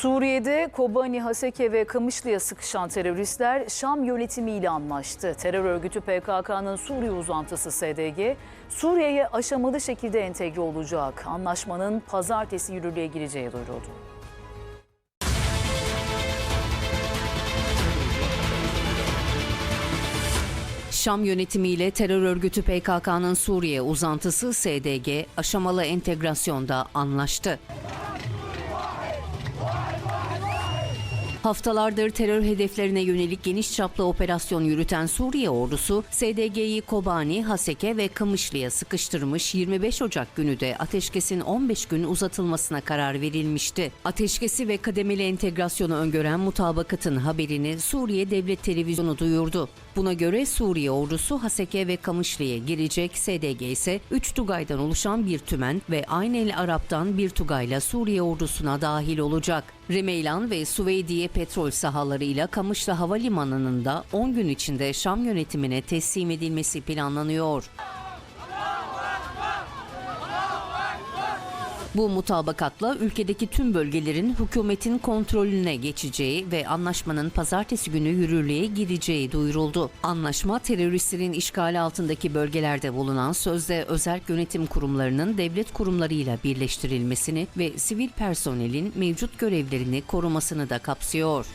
Suriye'de Kobani, Haseke ve Kamışlı'ya sıkışan teröristler Şam yönetimiyle anlaştı. Terör örgütü PKK'nın Suriye uzantısı SDG, Suriye'ye aşamalı şekilde entegre olacak. Anlaşmanın pazartesi yürürlüğe gireceği duyuruldu. Şam yönetimiyle terör örgütü PKK'nın Suriye uzantısı SDG aşamalı entegrasyonda anlaştı. Haftalardır terör hedeflerine yönelik geniş çaplı operasyon yürüten Suriye ordusu, SDG'yi Kobani, Haseke ve Kamışlı'ya sıkıştırmış 25 Ocak günü de ateşkesin 15 gün uzatılmasına karar verilmişti. Ateşkesi ve kademeli entegrasyonu öngören mutabakatın haberini Suriye Devlet Televizyonu duyurdu. Buna göre Suriye ordusu Haseke ve Kamışlı'ya girecek, SDG ise 3 Tugay'dan oluşan bir tümen ve Aynel Arap'tan bir Tugay'la Suriye ordusuna dahil olacak. Remeylan ve Süveydiye petrol sahalarıyla Kamışlı Havalimanı'nın da 10 gün içinde Şam yönetimine teslim edilmesi planlanıyor. Bu mutabakatla ülkedeki tüm bölgelerin hükümetin kontrolüne geçeceği ve anlaşmanın pazartesi günü yürürlüğe gireceği duyuruldu. Anlaşma teröristlerin işgali altındaki bölgelerde bulunan sözde özel yönetim kurumlarının devlet kurumlarıyla birleştirilmesini ve sivil personelin mevcut görevlerini korumasını da kapsıyor.